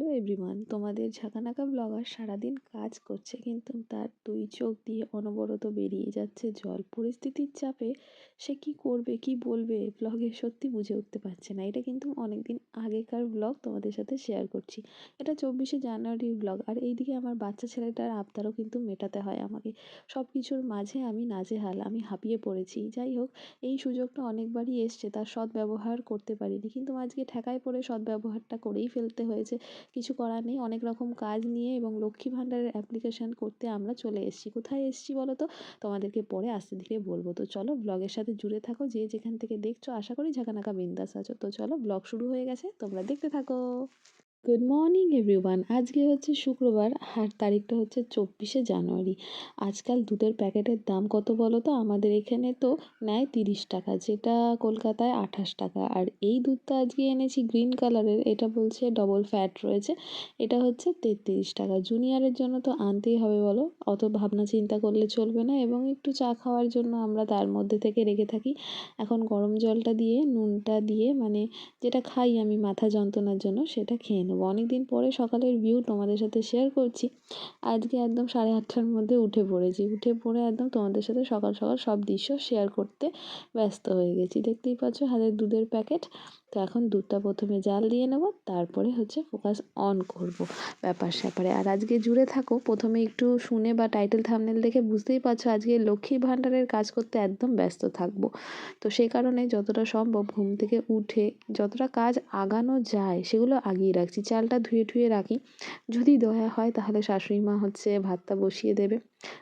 Salud. Everyone তোমাদের ঝাঁকানাকা blogger সারাদিন কাজ করছে, কিন্তু তার দুই চোখ দিয়ে অনবরত বেরিয়ে যাচ্ছে জল। পরিস্থিতির চাপে সে কি করবে, কি বলবে ব্লগে সত্যি বুঝে উঠতে পারছে না। এটা কিন্তু অনেক দিন আগেকার ব্লগ তোমাদের সাথে শেয়ার করছি। এটা চব্বিশে জানুয়ারির ব্লগ আর এইদিকে আমার বাচ্চা ছেলেটার আবদারও কিন্তু মেটাতে হয় আমাকে। সব কিছুর মাঝে আমি নাজেহাল, আমি হাঁপিয়ে পড়েছি। যাই হোক, এই সুযোগটা অনেকবারই এসছে, তার সদ্ব্যবহার করতে পারিনি। কিন্তু আজকে ঠেকায় পড়ে সদ্ব্যবহারটা করেই ফেলতে হয়েছে। কিছু করার নেই। অনেক রকম কাজ নিয়ে এবং লক্ষ্মী ভাণ্ডারের অ্যাপ্লিকেশান করতে আমরা চলে এসেছি। কোথায় এসেছি বলো তো? তোমাদেরকে পরে আস্তে ধীরে বলব। তো চলো ব্লগের সাথে জুড়ে থাকো। যে যেখান থেকে দেখছ, আশা করি ঝাঁকানাকা বিন্দাস আছো। তো চলো ব্লগ শুরু হয়ে গেছে। তোমরা দেখতে থাকো। গুড মর্নিং এভরিওয়ান আজকে হচ্ছে শুক্রবার, আর তারিখটা হচ্ছে চব্বিশে জানুয়ারি। আজকাল দুধের প্যাকেটের দাম কত বলো তো? আমাদের এখানে তো নেয় তিরিশ টাকা, যেটা কলকাতায় আঠাশ টাকা। আর এই দুধটা আজকে এনেছি গ্রিন কালারের, এটা বলছে ডবল ফ্যাট রয়েছে, এটা হচ্ছে তেত্রিশ টাকা। জুনিয়রের জন্য তো আনতেই হবে বলো, অত ভাবনা চিন্তা করলে চলবে না, এবং একটু চা খাওয়ার জন্য আমরা তার মধ্যে থেকে রেখে থাকি। এখন গরম জলটা দিয়ে, নুনটা দিয়ে মানে যেটা খাই আমি মাথা যন্ত্রণার জন্য, সেটা খেয়ে নেব। অনেক দিন পরে সকালের ভিউ তোমাদের সাথে শেয়ার করছি। আজকে একদম সাড়ে আটটার মধ্যে উঠে পড়েছি। উঠে পড়ে একদম তোমাদের সাথে সকাল সকাল সব দৃশ্য শেয়ার করতে ব্যস্ত হয়ে গেছি। দেখতেই পাচ্ছ হাতের দুধের প্যাকেট তো এখন দুধটা প্রথমে জাল দিয়ে নেব, তারপরে হচ্ছে ফোকাস অন করব ব্যাপার স্যাপারে। আর আজকে জুড়ে থাকো, প্রথমে একটু শুনে বা টাইটেল থামনেল দেখে বুঝতেই পারছ আজকে লক্ষ্মী ভাণ্ডারের কাজ করতে একদম ব্যস্ত থাকব। তো সেই কারণে যতটা সম্ভব ঘুম থেকে উঠে যতটা কাজ আগানো যায় সেগুলো আগিয়ে রাখছি। চালটা ধুয়ে ধুয়ে রাখি। যদি দয়া হয় তাহলে শাশুড়ি মা হচ্ছে ভাতটা বসিয়ে দেবে।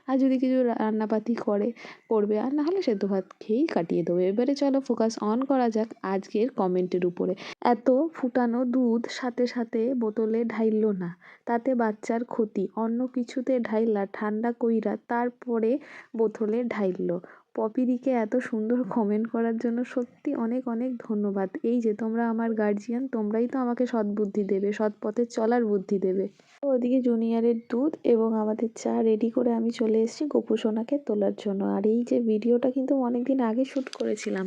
আর যদি কিছু রান্নাপাতি করে, করবে, আর না হলে সেদ্ধ ভাত খেয়েই কাটিয়ে দেবে। এবারে চলো ফোকাস অন করা যাক আজকের কমেন্টের উপরে। এত ফুটানো দুধ সাথে সাথে বোতলে ঢাইল না। তাতে বাচ্চার ক্ষতি। অন্য কিছুতে ঢাইলা, ঠান্ডা কইরা তারপরে বোতলে ঢাইল পপিদিকে এত সুন্দর কমেন্ট করার জন্য সত্যি অনেক অনেক ধন্যবাদ। এই যে তোমরা আমার গার্জিয়ান তোমরাই তো আমাকে সৎ বুদ্ধি দেবে, সৎ পথে চলার বুদ্ধি দেবে। ওদিকে জুনিয়রের দুধ এবং আমাদের চা রেডি করে আমি চলে এসেছি গোপু সোনাকে তোলার জন্য। আর এই যে ভিডিওটা কিন্তু অনেক দিন আগে শ্যুট করেছিলাম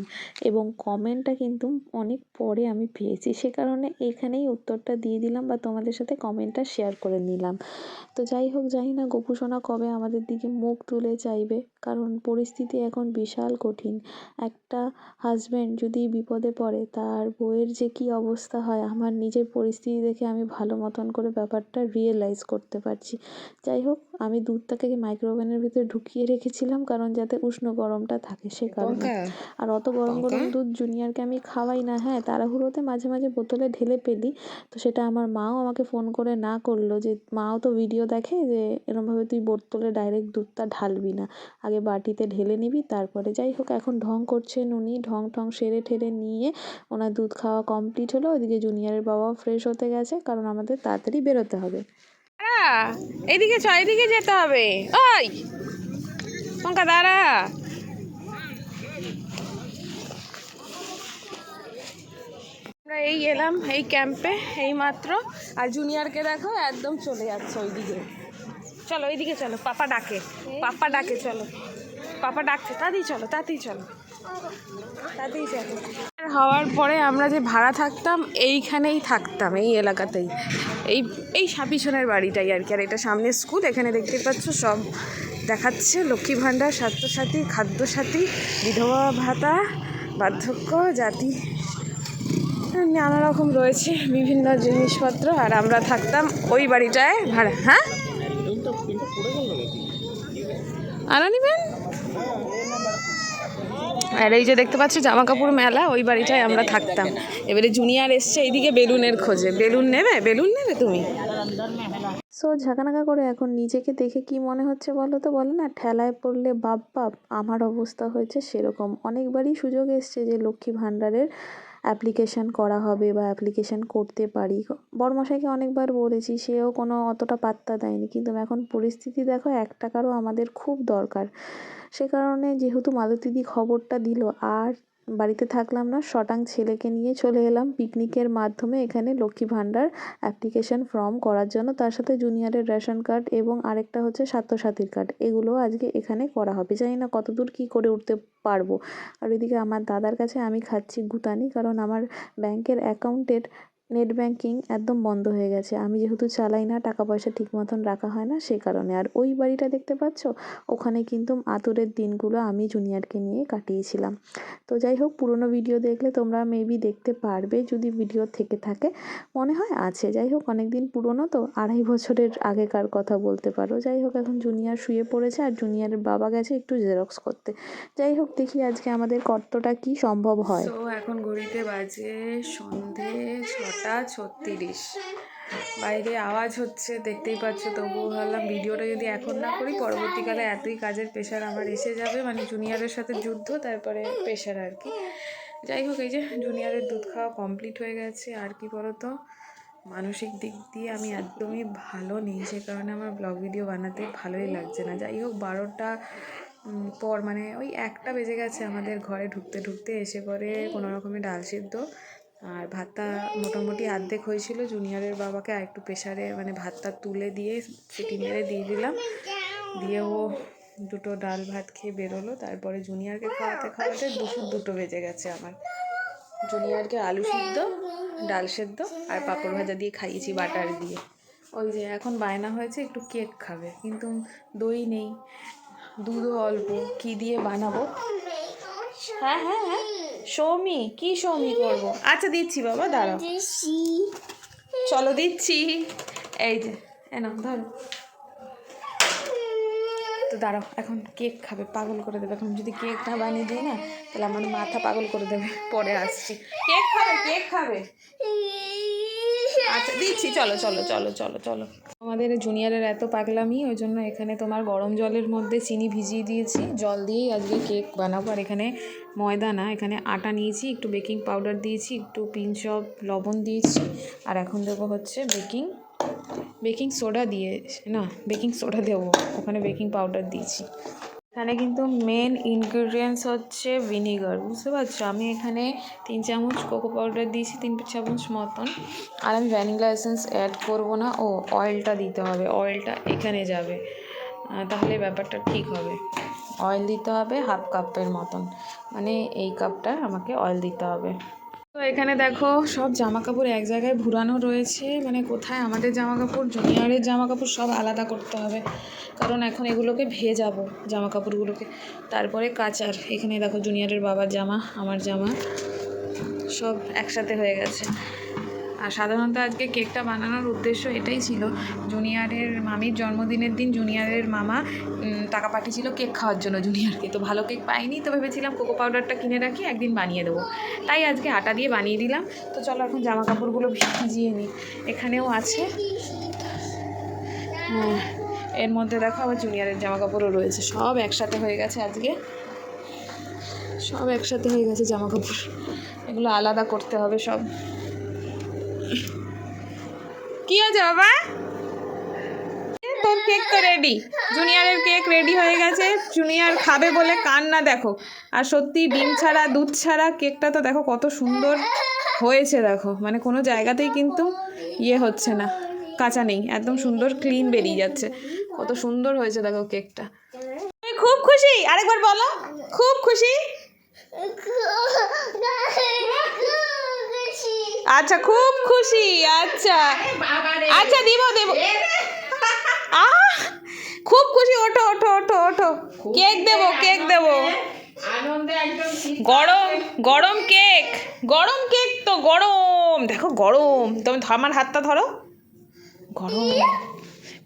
এবং কমেন্টটা কিন্তু অনেক পরে আমি পেয়েছি। সে কারণে এখানেই উত্তরটা দিয়ে দিলাম বা তোমাদের সাথে কমেন্টটা শেয়ার করে নিলাম। তো যাই হোক জানি না, গোপু সোনা কবে আমাদের দিকে মুখ তুলে চাইবে? কারণ পরিস্থিতি এখন বিশাল কঠিন। একটা হাজব্যান্ড যদি বিপদে পড়ে তার বউয়ের যে কী অবস্থা হয় আমার নিজের পরিস্থিতি দেখে আমি ভালো মতন করে ব্যাপারটা রিয়েলাইজ করতে পারছি। যাই হোক আমি দুধটাকে মাইক্রোওভেনের ভিতরে ঢুকিয়ে রেখেছিলাম কারণ যাতে উষ্ণ গরমটা থাকে সে কারণে। আর অত গরম গরম দুধ জুনিয়রকে আমি খাওয়াই না হ্যাঁ তাড়াহুড়োতে মাঝে মাঝে বোতলে ঢেলে পেলি তো সেটা আমার মাও আমাকে ফোন করে না করল যে মাও তো ভিডিও দেখে যে এরমভাবে তুই বোতলে ডাইরেক্ট দুধটা ঢালবি না। আগে বাটিতে ঢেলে নিবি তারপরে যাই হোক, এখন ঢং করছেন উনি। ঢং ঠং সেরে ঠেরে নিয়ে ওনার দুধ খাওয়া কমপ্লিট হলো। ওইদিকে জুনিয়রের বাবাও ফ্রেশ হতে গেছে, কারণ আমাদের তাড়াতাড়ি বেরোতে হবে। এদিকে চ, এদিকে যেতে হবে। ওই! পঙ্কা, দাঁড়া। আমরা এই এলাম, এই ক্যাম্পে এই মাত্র। আর জুনিয়রকে দেখো, একদম চলে যাচ্ছে ওইদিকে। চলো ওইদিকে চলো, পাপা ডাকে। পাপা ডাকে, চলো। পাপা ডাকছে তাতেই চলো তাতেই চলো। তাতেই চলো। আর হওয়ার পরে আমরা যে ভাড়া থাকতাম এইখানেই থাকতাম এই এলাকাতেই। এই এই পিছনের বাড়িটাই আর কি আর এটা সামনে স্কুল এখানে দেখতে পাচ্ছ সব দেখাচ্ছে। লক্ষ্মী ভাণ্ডার স্বাস্থ্যসাথী খাদ্যসাথী বিধবা ভাতা বার্ধক্য জাতি। নানা রকম রয়েছে বিভিন্ন জিনিসপত্র আর আমরা থাকতাম ওই বাড়িটায় ভাড়া হ্যাঁ? আনা নিবেন আর এই যে দেখতে পাচ্ছ জামা কাপড় মেলা, ওই বাড়িটায় আমরা থাকতাম। এবারে জুনিয়র এসছে, এইদিকে বেলুনের খোঁজে। বেলুন নেবে? বেলুন নেবে তুমি? সো ঝাঁকানাকা করে এখন নিজেকে দেখে কি মনে হচ্ছে বলো তো? বলো না, ঠেলায় পড়লে বাপ বাপ, আমার অবস্থা হয়েছে সেরকম। অনেকবারই সুযোগ এসছে যে লক্ষ্মী ভাণ্ডারের অ্যাপ্লিকেশান করা হবে বা অ্যাপ্লিকেশান করতে পারি। বড়মশাইকে অনেকবার বলেছি, সেও কোনো অতটা পাত্তা দেয়নি। কিন্তু এখন পরিস্থিতি দেখো এক টাকারও আমাদের খুব দরকার। সে কারণে যেহেতু মালতীদি খবরটা দিল, আর বাড়িতে থাকলাম না, শটাং ছেলেকে নিয়ে চলে এলাম। পিকনিকের মাধ্যমে এখানে লক্ষ্মী ভাণ্ডার অ্যাপ্লিকেশান ফর্ম করার জন্য, তার সাথে জুনিয়রের রেশন কার্ড এবং আরেকটা হচ্ছে স্বাস্থ্যসাথীর কার্ড এগুলো আজকে এখানে করা হবে। জানি না কতদূর কী করে উঠতে পারব। আর ওইদিকে আমার দাদার কাছে আমি খাচ্ছি গুতানি, কারণ আমার ব্যাংকের অ্যাকাউন্টের নেট ব্যাঙ্কিং একদম বন্ধ হয়ে গেছে। আমি যেহেতু চালাই না টাকা পয়সা ঠিক মতন রাখা হয় না সেই কারণে। আর ওই বাড়িটা দেখতে পাচ্ছ? ওখানে কিন্তু আতুরের দিনগুলো আমি জুনিয়রকে নিয়ে কাটিয়েছিলাম। তো যাই হোক, পুরনো ভিডিও দেখলে তোমরা মেবি দেখতে পারবে যদি ভিডিও থেকে থাকে। মনে হয় আছে। যাই হোক অনেক দিন পুরনো তো, আড়াই বছরের আগেকার কথা বলতে পারো। যাই হোক, এখন জুনিয়র শুয়ে পড়েছে আর জুনিয়রের বাবা গেছে একটু জেরক্স করতে। যাই হোক, দেখি আজকে আমাদের কর্তটা কি সম্ভব হয়। এখন ঘড়িতে বাজে সন্ধে ছটা। ছত্রিশ। বাইরে আওয়াজ হচ্ছে, দেখতেই পাচ্ছ। তবুও ভাবলাম ভিডিওটা যদি এখন না করি, পরবর্তীকালে এতই কাজের প্রেশার আমার এসে যাবে। মানে জুনিয়রের সাথে যুদ্ধ, তারপরে প্রেশার আর কি। যাই হোক, এই যে জুনিয়রের দুধ খাওয়া কমপ্লিট হয়ে গেছে। আর কি বলতো? মানসিক দিক দিয়ে আমি একদমই ভালো নেই, সে কারণে আমার ব্লগ ভিডিও বানাতে ভালোই লাগছে না। যাই হোক, বারোটা পর মানে ওই একটা বেজে গেছে আমাদের ঘরে ঢুকতে ঢুকতে, এসে পরে কোনো রকমে ডাল সিদ্ধ আর ভাতটা মোটামুটি অর্ধেক হয়েছিল। জুনিয়রের বাবাকে আর একটু প্রেশারে মানে ভাতটা তুলে দিয়ে সিটি মেরে দিয়ে দিলাম। দিয়ে ও দুটো ডাল ভাত খেয়ে বেরোলো। তারপরে জুনিয়রকে খাওয়াতে খাওয়াতে দুপুর দুটো বেজে গেছে আমার। জুনিয়রকে আলু সিদ্ধ, ডাল সেদ্ধ আর পাঁপড় ভাজা দিয়ে খাইয়েছি বাটার দিয়ে। ওই যে এখন বায়না হয়েছে, একটু কেক খাবে। কিন্তু দই নেই, দুধও অল্প। কি দিয়ে বানাবো? হ্যাঁ হ্যাঁ হ্যাঁ। সৌমি কি সৌমি করব? আচ্ছা দিচ্ছি বাবা দাঁড়াও। চলো দিচ্ছি। এই যে এন ধরো। তো দাঁড়াও এখন কেক খাবে পাগল করে দেবে। এখন যদি কেক না বানিয়ে দিই না তাহলে আমার মাথা পাগল করে দেবে। পরে আসছি। কেক খাবে কেক খাবে। আচ্ছা দিচ্ছি, চলো চলো চলো চলো চলো। আমাদের জুনিয়রের এত পাগলামি, ওই জন্য এখানে তোমার গরম জলের মধ্যে চিনি ভিজিয়ে দিয়েছি। জল দিয়েই আজকে কেক বানাবো। আর এখানে ময়দা না, এখানে আটা নিয়েছি, একটু বেকিং পাউডার দিয়েছি, একটু পিঞ্চ অফ লবণ দিয়েছি। আর এখন দেবো হচ্ছে বেকিং বেকিং সোডা দিয়ে, না, বেকিং সোডা দেবো, ওখানে বেকিং পাউডার দিয়েছি। এখানে কিন্তু মেন ইনগ্রিডিয়েন্টস হচ্ছে ভিনিগার বুঝতে পারছ? আমি এখানে তিন চামচ কোকো পাউডার দিয়েছি, তিন চামচ মতন। আর আমি ভ্যানিলা এসেন্স অ্যাড করব না, ও অয়েলটা দিতে হবে। অয়েলটা এখানে যাবে। তাহলে ব্যাপারটা ঠিক হবে। অয়েল দিতে হবে হাফ কাপের মতন। মানে এই কাপটা আমাকে অয়েল দিতে হবে। তো এখানে দেখো সব জামা কাপড় এক জায়গায় ঘুরানো রয়েছে। মানে কোথায় আমাদের জামা কাপড় জুনিয়রের জামা কাপড় সব আলাদা করতে হবে। কারণ এখন এগুলোকে ভেজাবো জামা কাপড়গুলোকে তারপরে কাচার, এখানে দেখো জুনিয়রের বাবার জামা, আমার জামা, সব একসাথে হয়ে গেছে। আর সাধারণত আজকে কেকটা বানানোর উদ্দেশ্য এটাই ছিল। জুনিয়রের মামির জন্মদিনের দিন জুনিয়রের মামা টাকা পাঠিয়েছিল কেক খাওয়ার জন্য জুনিয়রকে। তো ভালো কেক পাইনি, তো ভেবেছিলাম কোকো পাউডারটা কিনে রাখি, একদিন বানিয়ে দেবো। তাই আজকে আটা দিয়ে বানিয়ে দিলাম। তো চলো এখন জামা কাপড়গুলো ভিজিয়ে নিই। এখানেও আছে। হ্যাঁ এর মধ্যে দেখো আবার জুনিয়রের জামা কাপড়ও রয়েছে। সব একসাথে হয়ে গেছে আজকে। সব একসাথে হয়ে গেছে জামা কাপড় এগুলো আলাদা করতে হবে সব। আছে বাবা। তোর কেক তো রেডি জুনিয়রের কেক রেডি হয়ে গেছে। জুনিয়র খাবে বলে কান্না, দেখো। আর সত্যি, ডিম ছাড়া, দুধ ছাড়া কেকটা তো দেখো কত সুন্দর হয়েছে, দেখো। মানে কোনো জায়গাতেই কিন্তু ইয়ে হচ্ছে না। কাঁচা নেই। একদম সুন্দর ক্লিন বেরিয়ে যাচ্ছে। কত সুন্দর হয়েছে, দেখো কেকটা তুমি খুব খুশি? আরেকবার বলো। খুব খুশি। আচ্ছা খুব খুশি আচ্ছা। আচ্ছা দিব দেব। আহ খুব খুশি ওঠো ওঠো ওঠো ওঠো। কেক দেবো কেক দেবো। গরম গরম কেক গরম কেক তো গরম। দেখো গরম। তুমি আমার হাতটা ধরো। গরম।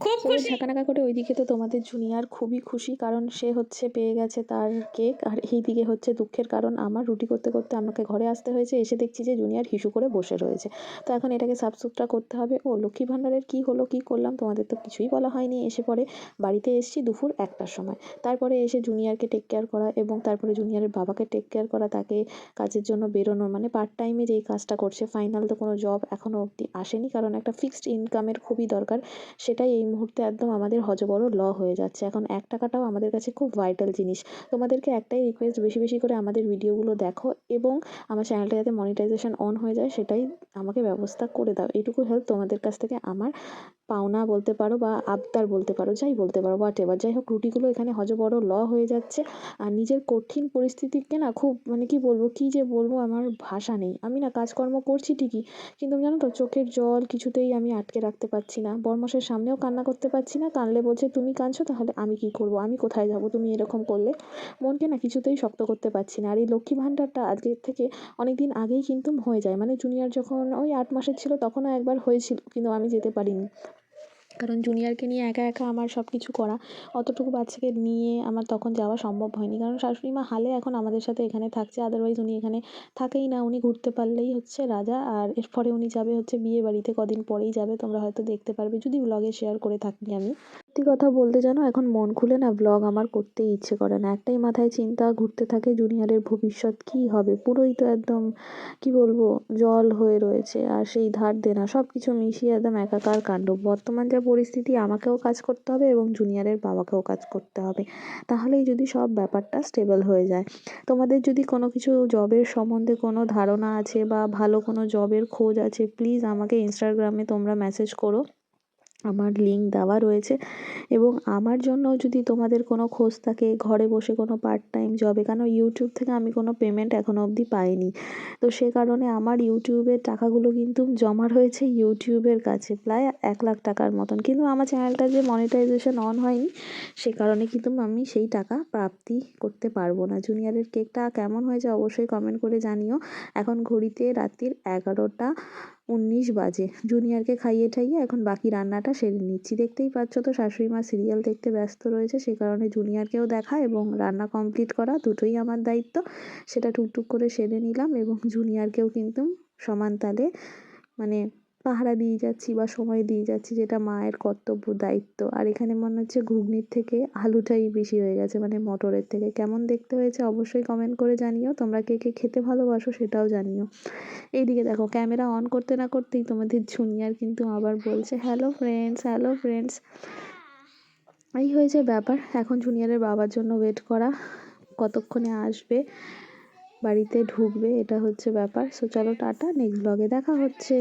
খুব খুশি। ঝাঁকানাকা করে ওইদিকে তো তোমাদের জুনিয়র খুবই খুশি কারণ সে হচ্ছে পেয়ে গেছে তার কেক আর এই দিকে হচ্ছে দুঃখের কারণ আমার রুটি করতে করতে আমাকে ঘরে আসতে হয়েছে এসে দেখছি যে জুনিয়র হিসু করে বসে রয়েছে। তো এখন এটাকে সাফসুতরা করতে হবে। ও লক্ষ্মী ভাণ্ডারের কী হলো কী করলাম তোমাদের তো কিছুই বলা হয়নি। এসে পরে বাড়িতে এসেছি দুপুর একটার সময়। তারপরে এসে জুনিয়রকে টেক কেয়ার করা এবং তারপরে জুনিয়রের বাবাকে টেক কেয়ার করা তাকে কাজের জন্য বেরোনোর মানে পার্ট টাইমে যেই কাজটা করছে ফাইনাল তো কোনো জব এখনও অবধি আসেনি কারণ একটা ফিক্সড ইনকামের খুবই দরকার। সেটাই এই মুহূর্তে একদম আমাদের হজবড় ল হয়ে যাচ্ছে। এখন এক টাকাটাও আমাদের কাছে খুব ভাইটাল জিনিস। তোমাদেরকে একটাই রিকোয়েস্ট বেশি বেশি করে আমাদের ভিডিওগুলো দেখো এবং আমার চ্যানেলটা যাতে মনিটাইজেশন অন হয়ে যায় সেটাই আমাকে ব্যবস্থা করে দাও। এটুকু হেল্প তোমাদের কাছ থেকে আমার পাওনা বলতে পারো বা আবদার বলতে পারো, যাই বলতে পারো হোয়াট এভার যাই হোক, রুটিগুলো এখানে হজবড় ল হয়ে যাচ্ছে। আর নিজের কঠিন পরিস্থিতিকে না খুব মানে কি বলব, কী যে বলব আমার ভাষা নেই। আমি না কাজকর্ম করছি ঠিকই, কিন্তু জানো তো, চোখের জল কিছুতেই আমি আটকে রাখতে পারছি না। বরমাসের সামনেও কান্না করতে পারছি না। কানলে বলছে, তুমি কাঁদছো, তাহলে আমি কি করব? আমি কোথায় যাব? তুমি এরকম করলে? মনকে না কিছুতেই শক্ত করতে পারছি না। আর এই লক্ষ্মী ভাণ্ডারটা আজকের থেকে অনেক দিন আগেই কিন্তু হয়ে যায়। মানে জুনিয়র যখন ওই আট মাসের ছিল, তখনও একবার হয়েছিল, কিন্তু আমি যেতে পারিনি। কারণ জুনিয়রকে নিয়ে একা একা আমার সব কিছু করা, অতটুকু বাচ্চাকে নিয়ে আমার তখন যাওয়া সম্ভব হয়নি। কারণ শাশুড়ি মা হালে এখন আমাদের সাথে এখানে থাকছে আদারওয়াইজ উনি এখানে থাকেই না। উনি ঘুরতে পারলেই হচ্ছে রাজা, আর এরপরে উনি যাবে হচ্ছে বিয়ে বাড়িতে, কদিন পরেই যাবে। তোমরা হয়তো দেখতে পারবে। যদি ব্লগে শেয়ার করে থাকি আমি। সত্যি কথা বলতে জানো, এখন মন খুলে না ব্লগ আমার করতেই ইচ্ছে করে না। একটাই মাথায় চিন্তা ঘুরতে থাকে জুনিয়রের ভবিষ্যৎ কী হবে? পুরোই তো একদম, কি বলব, জল হয়ে রয়েছে আর সেই ধার দেনা সব কিছু মিশিয়ে একদম একাকার কাণ্ড। বর্তমান যা পরিস্থিতি, আমাকেও কাজ করতে হবে এবং জুনিয়রের বাবাকেও কাজ করতে হবে। তাহলেই যদি সব ব্যাপারটা স্টেবল হয়ে যায়। তোমাদের যদি কোনো কিছু জবের সম্বন্ধে কোনো ধারণা আছে বা ভালো কোনো জবের খোঁজ আছে প্লিজ আমাকে ইনস্টাগ্রামে তোমরা মেসেজ করো। আমার লিঙ্ক দেওয়া রয়েছে এবং আমার জন্য যদি তোমাদের কোনো খোঁজ থাকে, ঘরে বসে কোনো পার্ট টাইম জবে কেন ইউটিউব থেকে আমি কোনো পেমেন্ট এখনও অবধি পাইনি। তো সে কারণে আমার ইউটিউবের টাকাগুলো কিন্তু জমা রয়েছে ইউটিউবের কাছে, প্রায় এক লাখ টাকার মতন। কিন্তু আমার চ্যানেলটা যে মনিটাইজেশন অন হয়নি, সে কারণে কিন্তু আমি সেই টাকা প্রাপ্তি করতে পারব না। জুনিয়রের কেকটা কেমন হয়েছে অবশ্যই কমেন্ট করে জানিও। এখন ঘড়িতে রাত্রির এগারোটা উনিশ বাজে। জুনিয়রকে খাইয়ে ঠাইয়ে এখন বাকি রান্নাটা সেরে নিচ্ছি। দেখতেই পাচ্ছ তো শাশুড়ি মা সিরিয়াল দেখতে ব্যস্ত রয়েছে, সে কারণে জুনিয়রকেও দেখা এবং রান্না কমপ্লিট করা দুটোই আমার দায়িত্ব। সেটা টুকটুক করে সেরে নিলাম এবং জুনিয়রকেও কিন্তু সমান তালে মানে পাহারা দিয়ে যাচ্ছি বা সময় দিয়ে যাচ্ছি, যেটা মায়ের কর্তব্য, দায়িত্ব। আর এখানে মনে হচ্ছে ঘুগনির থেকে আলুটাই বেশি হয়ে গেছে মানে মটরের থেকে। কেমন দেখতে হয়েছে অবশ্যই কমেন্ট করে জানিও। তোমরা কে কে খেতে ভালোবাসো সেটাও জানিও। এইদিকে দেখো ক্যামেরা অন করতে না করতেই তোমাদের জুনিয়র কিন্তু আবার বলছে হ্যালো ফ্রেন্ডস হ্যালো ফ্রেন্ডস এই হয়েছে ব্যাপার। এখন জুনিয়রের বাবার জন্য ওয়েট করা। কতক্ষণে আসবে, বাড়িতে ঢুকবে, এটা হচ্ছে ব্যাপার। সো চলো টাটা নেক্সট ব্লগে দেখা হচ্ছে।